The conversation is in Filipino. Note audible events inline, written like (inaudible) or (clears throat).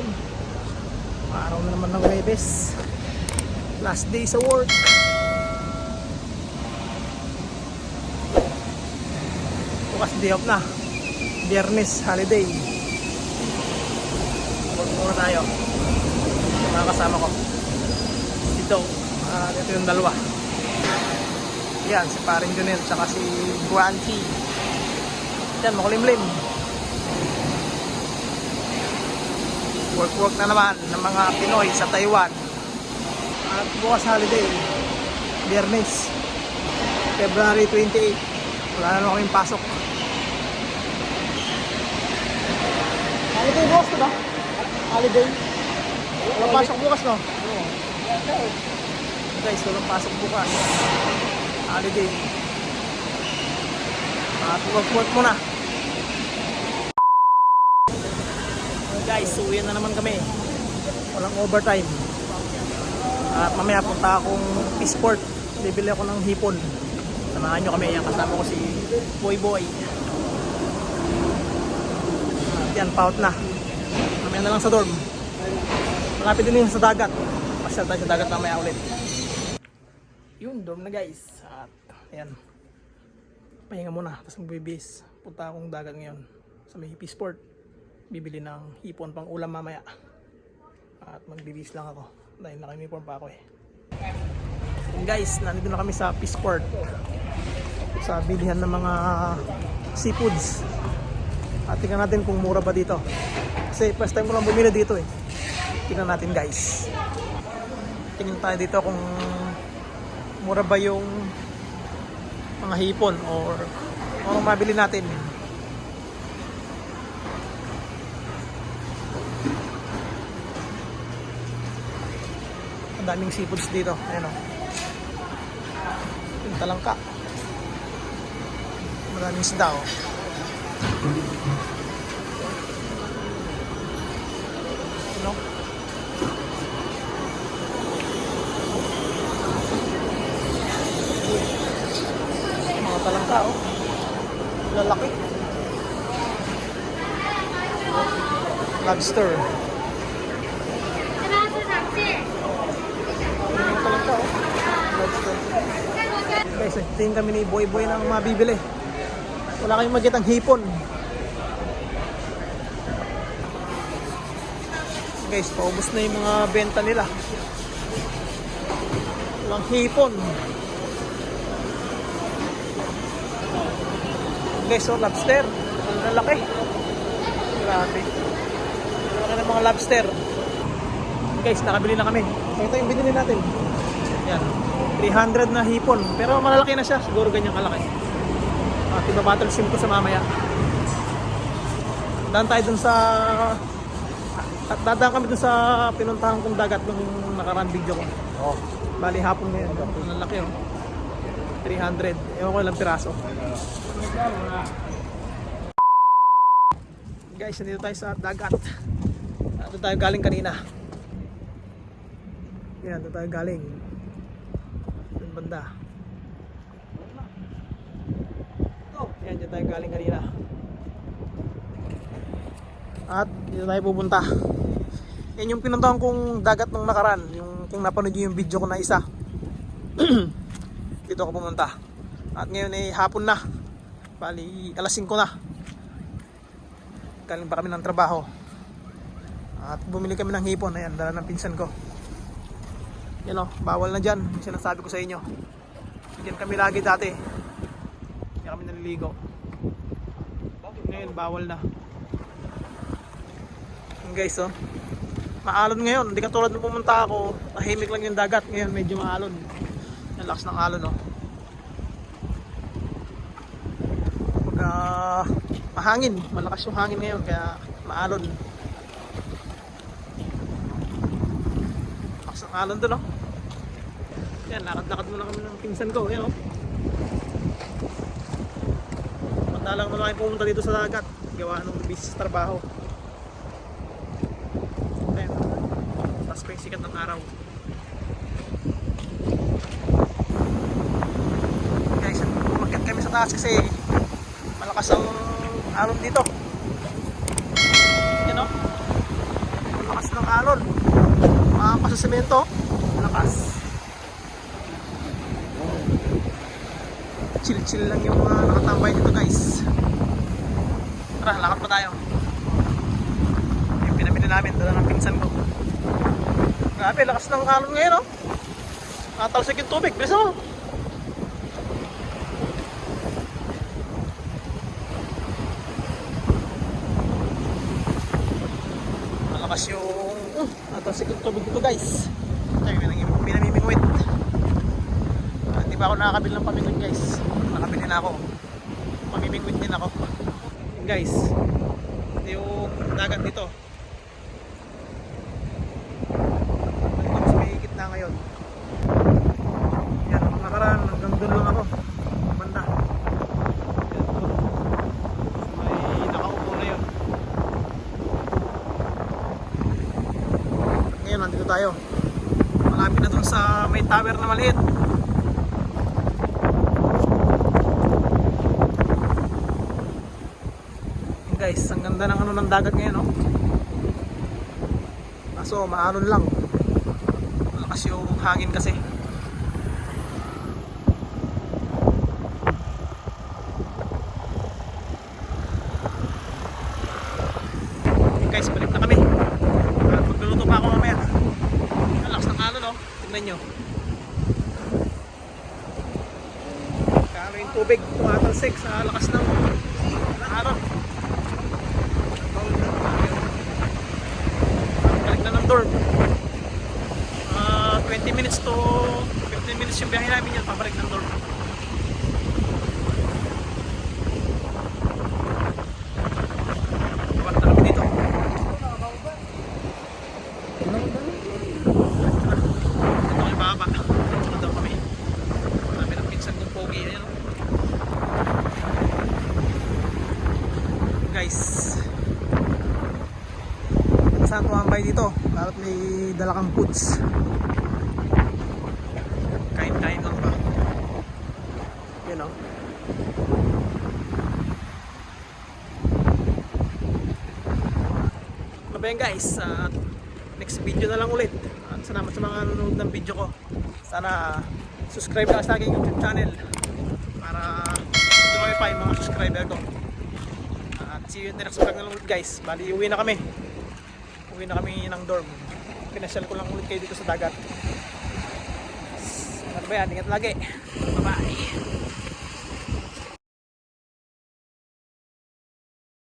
Yun. Araw na naman ng Webes. Last day sa work. Bukas day off na. Biyernes, holiday. Work muna tayo. Yung mga kasama ko. Dito. ah ito yung dalawa. Yan, si Paring Junel, tsaka si Guan Chi. Yan, makulimlim. Work-work na naman ng mga Pinoy sa Taiwan. At bukas holiday, Biyernes, February 28. Wala na naman kaming pasok. Holiday bukas to ba? Holiday? Walang pasok bukas no? Guys, walang pasok bukas. Holiday. At work-work muna. Guys, uwi na naman kami. Walang overtime. At mamaya punta akong Peaceport. Bibili ako ng hipon. Samahan nyo kami. Yan, kasama ko si Boy Boy. At yan, paut na. Mamaya na lang sa dorm. Malapit din sa dagat. Pasyal tayo sa dagat mamaya ulit. Yun, dorm na guys. At ayan. Pahinga muna. Tapos magbibis. Punta akong dagat ngayon. Sa may Peaceport bibili ng hipon pang ulam mamaya. At magbibis lang ako dahil naka-uniform pa ako eh. And guys, nandito na kami sa Peaceport. Sa bilihan ng mga seafoods. At tingnan natin kung mura ba dito. Kasi first time ko lang bumili dito eh. Tingnan natin guys. Tingnan tayo dito kung mura ba yung mga hipon or anong mabili natin. Daming seafoods dito. Ayan o. Yung talangka. Maraming isda o. Ano? Mga talangka o. Lalaki. Lobster. Mga talangka o. Lobster. Guys, nagtitingin kami ni Boy Boy ng mabibili. Wala kayong magkitang hipon. Guys, paubos na yung mga benta nila. Walang hipon. Guys, so lobster. Ang lalaki. Grabe. Ang laki ng mga lobster. Guys, nakabili na kami. Ito yung binili natin. Yan. 300 na hipon. Pero malalaki na siya. Siguro ganyang kalaki. At iba battle sim ko sa mamaya. Daan tayo dun sa... At dadaan kami dun sa pinuntahan kong dagat nung nakaraan video ko. Oh. Bali hapon ngayon. Ang laki oh. 300. Ewan ko ilang piraso. Guys, nandito tayo sa dagat. Dito tayo galing kanina. Yan, dito tayo galing. Doon banda. Yan, dito tayo galing kanina. At dito tayo pupunta. Yan yung pinuntahan kong dagat nung nakaraan. Yung kung napanood nyo yung video ko na isa. (clears throat) dito ako pumunta. At ngayon ay hapon na. Bali, alas 5 na. Galing pa kami ng trabaho. At bumili kami ng hipon. Ayan, dala ng pinsan ko. Yan o, bawal na dyan. Sinasabi ko sa inyo. Diyan kami lagi dati. Diyan kami naliligo. Ngayon, bawal na. Yan guys, oh. Maalon ngayon. Hindi katulad nung pumunta ako. Tahimik lang yung dagat. Ngayon, medyo maalon. Ang lakas ng alon, oh. Pagka mahangin. Malakas yung hangin ngayon. Kaya maalon. Lakas ng alon doon, oh. Yan, lakad-lakad muna kami ng pinsan ko. Yan, oh. Madalang naman kayo pumunta dito sa dagat. Gawa busy sa trabaho. Ayan. Tapos pa yung sikat ng araw. Guys, umakyat kami sa taas kasi malakas ang alon dito. Yan o. ng alon. Makapas sa semento. Lakas. Chill-chill lang yung mga nakatambay dito guys. Tara, lakad pa tayo. Yung pinamili namin, dala ng pinsan ko. Grabe, lakas ng alon ngayon oh. Natalsik yung tubig, bilis mo. Malakas yung uh, natalsik yung tubig dito guys. Ay, pinang- pinamimingwit. Hindi pa ako nakakabili ng pamingwit guys. Na ako. Mamimingwit din ako. Guys, yung dagat dito. Sa may gitna ngayon. Yan, nakaraan, hanggang doon lang ako. Banda. Doon. May nakaupo na yun. Ngayon, nandito tayo. Malapit na dun sa may tower na maliit. Guys, ang ganda ng ano ng dagat ngayon, no? Kaso, maalon lang. Malakas yung hangin kasi. Guys, balik na kami. At magluluto pa ako mamaya. Ang lakas ng alon, no? Tingnan nyo. Kano yung tubig tumatalsik sa lakas ng alon. Balik na ng dorm. Ah, 20 minutes to 15 minutes yung biyahe namin yan pabalik ng dorm. Balik na kami dito. Ito ay baba. Ito daw kami. Marami ng pinsan kong pogi. Ayan o. Guys. Saan tumambay dito? Dapat may dala kang foods. Kain-kain lang ba? Yan o. Ano ba yan guys? At next video na lang ulit. At salamat sa mga nanonood ng video ko. Sana subscribe na sa aking YouTube channel para dumami pa yung mga subscriber ko. At see you in the next vlog na lang ulit guys. Bali, uwi na kami. Uwi na kami ng dorm. Pinasyal ko lang ulit kayo dito sa dagat. Ano ba yan? Ingat lagi. Bye-bye.